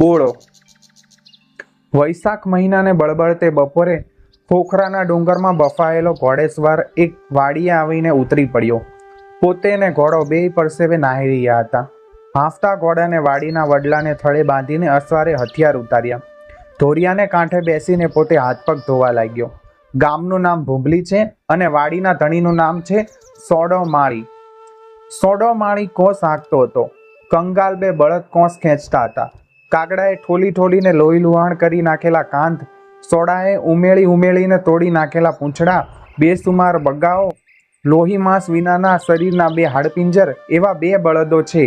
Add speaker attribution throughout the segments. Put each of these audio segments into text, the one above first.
Speaker 1: બોળો. વૈશાખ મહિનાને બળબળતે બપોરે ખોખરાના ડુંગરમાં બફાયેલો ઘોડેસવાર એક વાડીએ આવીને ઉતરી પડ્યો. પોતે ને ઘોડો બે પરસેવે નાહી રહ્યા હતા. હાંફતા ઘોડાને વાડીના વડલાને થળે બાંધીને અસવારે હથિયાર ઉતાર્યા. ધોરિયાને કાંઠે બેસીને પોતે હાથ પગ ધોવા લાગ્યો. ગામનું નામ ભૂંભલી છે અને વાડીના ધણીનું નામ છે સોડો માળી સોડો માળી કોસ હાંકતો હતો. કંગાલ બે બળદ કોસ ખેંચતા હતા. કાગડાએ ઠોલી ઠોલીને લોહી લુહાણ કરી નાખેલા કાંધ, સોડાએ ઉમેળી ઉમેળીને તોડી નાખેલા પૂંછડા બેસુમાર બગાઓ, લોહી માંસ વિનાના શરીરના બે હાડપિંજર એવા બે બળદો છે.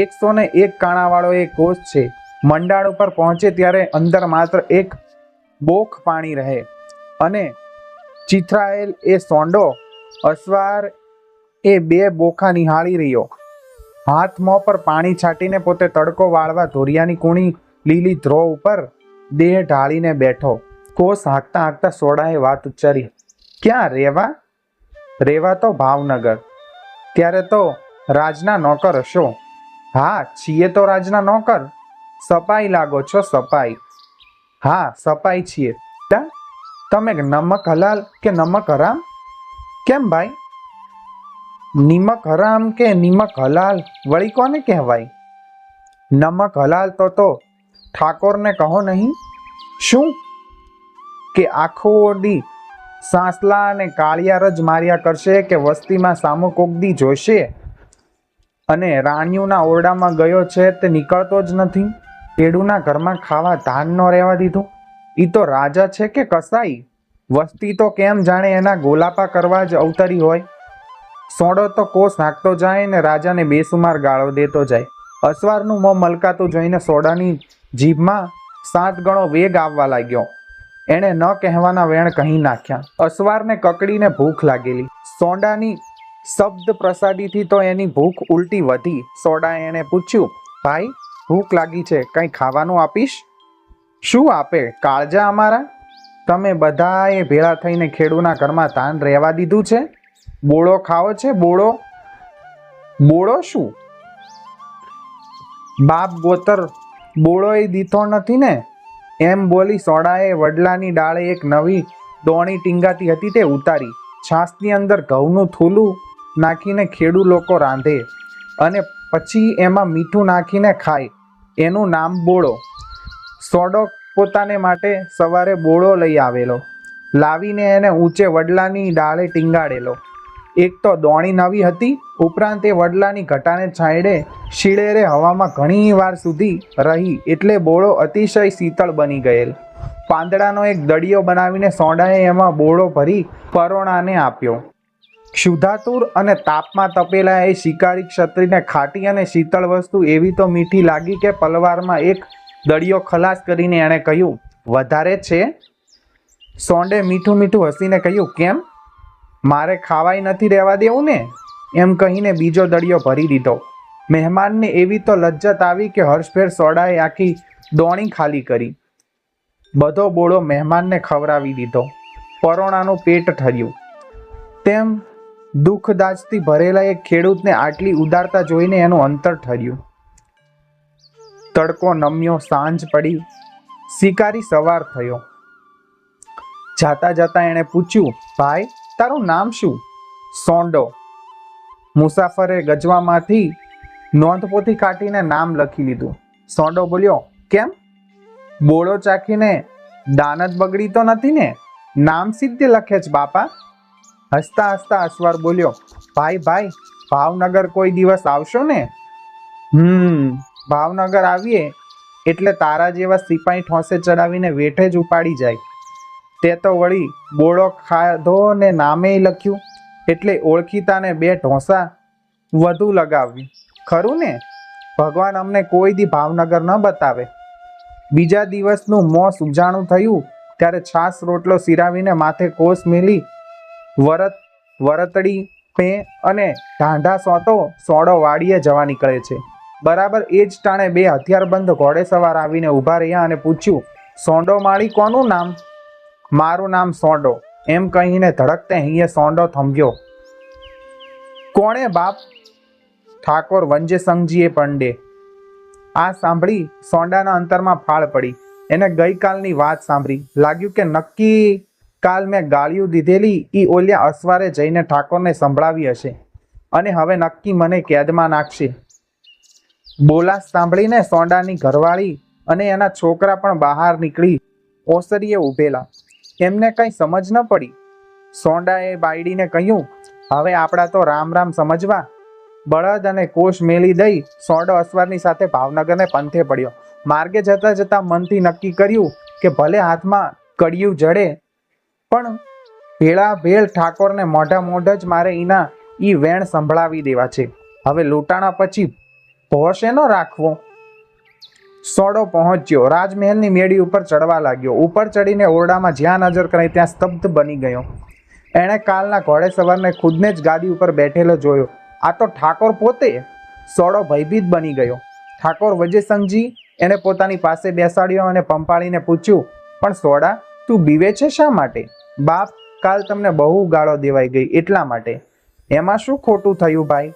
Speaker 1: એકસો ને એક કાણાવાળો એ કોષ છે. મંડાળ ઉપર પહોંચે ત્યારે અંદર માત્ર એક બોખ પાણી રહે અને ચિથરાયેલ એ સોંડો અસવાર એ બે બોખા નિહાળી રહ્યો. હાથ મોં પર પાણી છાંટીને પોતે તડકો વાળવા ધોરિયાની કૂણી લીલી ધ્રો ઉપર દેહ ઢાળીને બેઠો. કોસ હાંકતા હાંકતા સોડાએ વાત ઉચ્ચારી, ક્યાં રેવા? રેવા તો ભાવનગર. ત્યારે તો રાજના નોકર હશો. હા, છીએ તો રાજના નોકર. સપાઈ લાગો છો સપાઈ. હા, સપાઈ છીએ. તા? તમે નમક હલાલ કે નમક હરામ? કેમ ભાઈ? નિમક હરામ કે નિમક હલાલ? વળી કોને કહેવાય? નમક હલાલ તો તો ઠાકોરને કહો નહીં. શું? કે આખો દી સાસલા અને કાળિયાર જ માર્યા કરશે કે વસ્તીમાં સામો કોગદી જોશે? અને રાણીઓના ઓરડામાં ગયો છે તે નીકળતો જ નથી. પેડુના ઘરમાં ખાવા ધાન ન રહેવા દીધું. એ તો રાજા છે કે કસાઈ? વસ્તી તો કેમ જાણે એના ગોલાપા કરવા જ અવતરી હોય? સોડો તો કોસ નાખતો જાય ને રાજાને બેસુમાર ગાળો દેતો જાય. અસવારનું મોં મલકાતું જોઈને સોડાની જીભમાં સાત ગણો વેગ આવવા લાગ્યો. એણે ન કહેવાના વેણ કહી નાખ્યા. અસવારને કકડીને ભૂખ લાગેલી. સોડાની શબ્દ પ્રસાદીથી તો એની ભૂખ ઉલટી વધી. સોડાએ એણે પૂછ્યું, ભાઈ, ભૂખ લાગી છે. કંઈ ખાવાનું આપીશ? શું આપે? કાળજા અમારા? તમે બધાએ ભેળા થઈને ખેડૂના ઘરમાં તાન રહેવા દીધું છે? બોળો ખાવો છે? બોળો? બોળો શું? બાપ ગોતર બોળોય દીધો નથી ને? એમ બોલી સોડાએ વડલાની ડાળે એક નવી દોણી ટીંગાતી હતી તે ઉતારી. છાસની અંદર ઘઉંનું થૂલું નાખીને ખેડૂ લોકો રાંધે અને પછી એમાં મીઠું નાખીને ખાય. એનું નામ બોળો. સોડો પોતાને માટે સવારે બોળો લઈ આવેલો. લાવીને એને ઊંચે વડલાની ડાળે ટીંગાડેલો. એક તો દોણી નવી હતી, ઉપરાંત એ વડલાની ઘટાને છાંયડે શીળેરે હવામાં ઘણી વાર સુધી રહી એટલે બોળો અતિશય શીતળ બની ગયેલ. પાંદડાનો એક દડિયો બનાવીને સોડાએ એમાં બોળો ભરી પરોણાને આપ્યો. ક્ષુધાતુર અને તાપમાં તપેલા એ શિકારી ક્ષત્રિને ખાટી અને શીતળ વસ્તુ એવી તો મીઠી લાગી કે પલવારમાં એક દડિયો ખલાસ કરીને એણે કહ્યું, વધારે છે? સોંડે મીઠું મીઠું હસીને કહ્યું, કેમ? મારે ખાવાય નથી રહેવા દેવું ને? એમ કહીને બીજો દળિયો ભરી દીધો. મહેમાનને એવી તો લજ્જત આવી કે હર્ષભેર સોડાએ આખી દોણી ખાલી કરી. બધો બોળો મહેમાનને ખવડાવી દીધો. પરોણાનું પેટ ઠર્યું. તેમ દુઃખદાજથી ભરેલા એક ખેડૂતને આટલી ઉદારતા જોઈને એનું અંતર ઠર્યું. તડકો નમ્યો, સાંજ પડી. શિકારી સવાર થયો. જાતા જાતા એણે પૂછ્યું, ભાઈ તારું નામ શું? સોંડો. મુસાફરે ગજવામાંથી નોંધપોથી કાઢીને નામ લખી લીધું. સોંડો બોલ્યો, કેમ? બોળો ચાખીને દાન જ બગડી તો નથી ને? નામ સિદ્ધ લખે છે, બાપા. હસતા હસતા અસવાર બોલ્યો, ભાઈ ભાઈ, ભાવનગર કોઈ દિવસ આવશો ને? હમ, ભાવનગર આવીએ એટલે તારા જેવા સિપાહી ઠોસે ચડાવીને વેઠે જ ઉપાડી જાય. તે તો વળી બોળો ખાધો ને નામે લખ્યું, એટલે ઓળખીતાને બે ઢોસા વધુ લગાવ્યું ખરું ને? ભગવાન અમને કોઈ દી ભાવનગર ન બતાવે. બીજા દિવસનું મોં સુજાણું થયું, ત્યારે છાસ રોટલો સિરાવીને માથે કોસ મેલી, વરત, વરતડી, પે અને ઢાંઢા સોતો સોડો વાડીએ જવા નીકળે છે. બરાબર એ જ ટાણે બે હથિયારબંધ ઘોડે સવાર આવીને ઊભા રહ્યા અને પૂછ્યું, સોંડો માળી કોનું નામ? મારું નામ સોંડો. એમ કહીને ધડકતે અહીંયે સોંડો થંભ્યો. કોણે બાપ? ઠાકોર વંજેસંગજીએ પંડે. આ સાંભળી સોંડાના અંતરમાં ફાળ પડી. એને ગઈકાલની વાત સાંભળી. લાગ્યું કે નક્કી કાલ મેં ગાળિયું દીધેલી એ ઓલ્યા અસવારે જઈને ઠાકોરને સંભળાવી હશે. અને હવે નક્કી મને કેદમાં નાખશે. બોલાસ સાંભળીને સોંડાની ઘરવાળી અને એના છોકરા પણ બહાર નીકળી ઓસરીએ ઊભેલા. એમને કંઈ સમજ ન પડી. સોંડાએ બાયડીને કહ્યું, હવે આપણા તો રામ રામ સમજવા. બળદ અને કોષ મેલી દઈ સોંડો અસવારની સાથે ભાવનગરને પંથે પડ્યો. માર્ગે જતા જતા મનથી નક્કી કર્યું કે ભલે હાથમાં કડિયું જડે, પણ ભેળા ભેળ ઠાકોરને મોઢા મોઢ જ મારે ઈના ઈ વેણ સંભળાવી દેવા છે. હવે લૂંટાણા પછી ભોશે ન રાખવો? સોડો પહોંચ્યો. રાજમહેલની મેળી ઉપર ચડવા લાગ્યો. ઉપર ચડીને ઓરડામાં જ્યાં નજર કરી ત્યાં સ્તબ્ધ બની ગયો. એણે કાલના ઘોડે સવારને ખુદને જ ગાદી ઉપર બેઠેલો જોયો. આ તો ઠાકોર પોતે સોડો ભયભીત બની ગયો. ઠાકોર વજેસંગજી એને પોતાની પાસે બેસાડ્યો અને પંપાળીને પૂછ્યું, પણ સોડા, તું બીવે છે શા માટે? બાપ, કાલ તમને બહુ ગાળો દેવાઈ ગઈ. એટલા માટે. એમાં શું ખોટું થયું ભાઈ?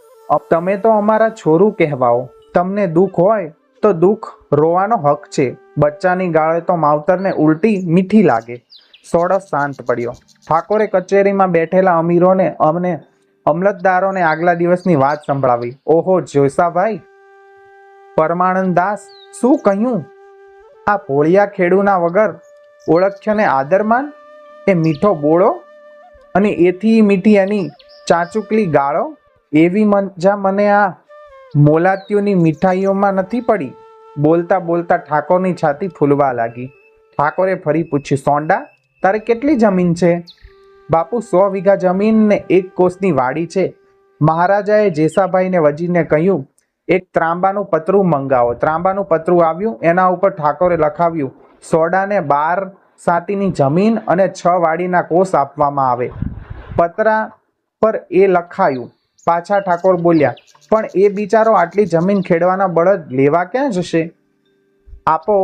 Speaker 1: તમે તો અમારા છોરું કહેવાઓ. તમને દુઃખ હોય તો દુઃખ રોવાનો હક છે. બચ્ચાની ગાળે તો માવતરને ઉલટી મીઠી લાગે. સોડસ શાંત પડ્યો. ઠાકોરે કચેરીમાં બેઠેલા અમીરોને અમને અમલતદારોને આગલા દિવસની વાત સંભળાવી. ઓહો જોસાભાઈ પરમાનંદ દાસ, શું કહ્યું? આ ભોળિયા ખેડૂના વગર ઓળખ્યને આદરમાન? એ મીઠો બોળો? અને એથી મીઠી એની ચાચુકલી ગાળો? એવી મજા મને આ મોલાતીઓની મીઠાઈઓમાં નથી પડી? બોલતા બોલતા ઠાકોરની છાતી ફૂલવા લાગી. ઠાકોરે ફરી પૂછ્યું, સોંડા, તારે કેટલી જમીન છે? બાપુ, સો વીઘા જમીન ને એક કોસની વાડી છે. મહારાજાએ જેસાભાઈને વજીરને કહ્યું, એક ત્રાંબાનું પતરું મંગાવો. ત્રાંબાનું પતરું આવ્યું, એના ઉપર ઠાકોરે લખાવ્યું, સોડાને બાર સાતીની જમીન અને છ વાડીના કોષ આપવામાં આવે. પતરા પર એ લખાયું પાછા ઠાકોર બોલ્યા, પણ એ બિચારો આટલી જમીન ખેડવાના બળદ લેવા ક્યાં જશે? આપો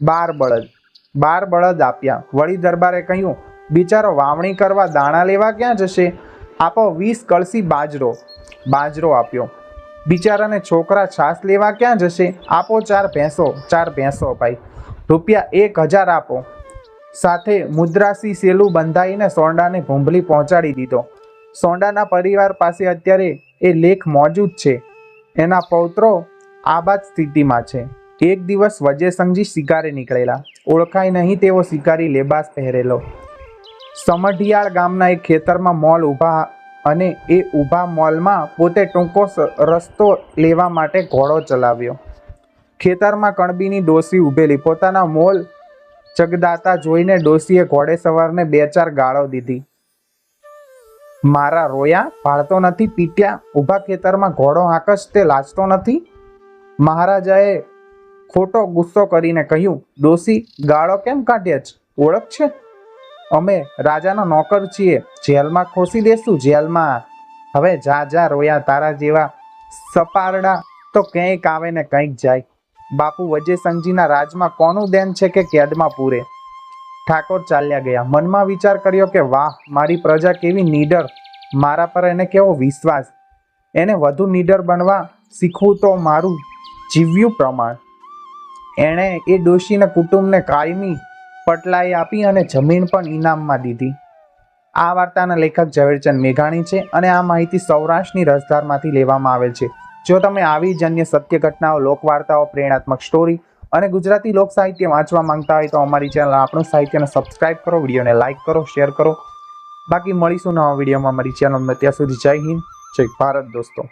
Speaker 1: બાર બળદ. બાર બળદ આપ્યા. વળી દરબારે કહ્યું, બિચારો વાવણી કરવા દાણા લેવા ક્યાં જશે? આપો વીસ કળસી બાજરો. બાજરો આપ્યો. બિચારાને છોકરા છાસ લેવા ક્યાં જશે? આપો ચાર ભેંસો ચાર ભેંસો ભાઈ. રૂપિયા એક હજાર આપો. સાથે મુદ્રાસી સેલું બંધાઈને સોંડાને ભૂંભલી પહોંચાડી દીધો. સોંડાના પરિવાર પાસે અત્યારે એ લેખ મોજૂદ છે. એના પૌત્રો આબાદ સ્થિતિમાં છે. એક દિવસ વજયસંગજી શિકારે નીકળેલા. ઓળખાય નહીં તેવો શિકારી લેબાસ પહેરેલો. સમઢિયાળ ગામના એક ખેતરમાં મોલ ઊભા અને એ ઊભા મોલમાં પોતે ટૂંકો રસ્તો લેવા માટે ઘોડો ચલાવ્યો. ખેતરમાં કણબીની ડોસી ઊભેલી. પોતાના મોલ ચગદાતા જોઈને ડોસીએ ઘોડે સવારને બે ચાર ગાળો દીધી. મારા રોયા, પાળતો નથી, પીટ્યા, ઊભા ખેતરમાં ઘોડો આકશ તે લાજતો નથી? મહારાજાએ ખોટો ગુસ્સો કરીને કહ્યું દોષી ગાળો કેમ કાઢ્યા છે? ઓળખ છે? અમે રાજાના નોકર છીએ, જેલમાં ખોસી દેશું, જેલમાં. હવે જા જા રોયા, તારા જેવા સપારડા તો ક્યાંક આવે ને કંઈક જાય. બાપુ વજયસંગજીના રાજમાં કોનું દેન છે કે કેદમાં પૂરે? ઠાકોર ચાલ્યા ગયા. મનમાં વિચાર કર્યો કે, વાહ, મારી પ્રજા કેવી નીડર. મારા પર એને કેવો વિશ્વાસ. એને વધુ નીડર બનવા શીખવું તો મારું જીવ્યું પ્રમાણ. એણે એ ડોશીને કુટુંબને કાયમી પટલાઈ આપી અને જમીન પણ ઇનામમાં દીધી. આ વાર્તાના લેખક ઝવેરચંદ મેઘાણી છે અને આ માહિતી સૌરાષ્ટ્રની રસધારમાંથી લેવામાં આવેલ છે. જો તમે આવી જ અન્ય સત્ય ઘટનાઓ, લોકવાર્તાઓ, પ્રેરણાત્મક સ્ટોરી અને ગુજરાતી લોક સાહિત્ય વાંચવા માંગતા હોય તો અમારી ચેનલ આપણું સાહિત્યને સબસ્ક્રાઈબ કરો, વિડીયોને લાઇક કરો શેર કરો. બાકી મળીશું નવા વિડીયોમાં. અમારી ચેનલમાં ત્યાં સુધી જય હિન્દ, જય ભારત દોસ્તો.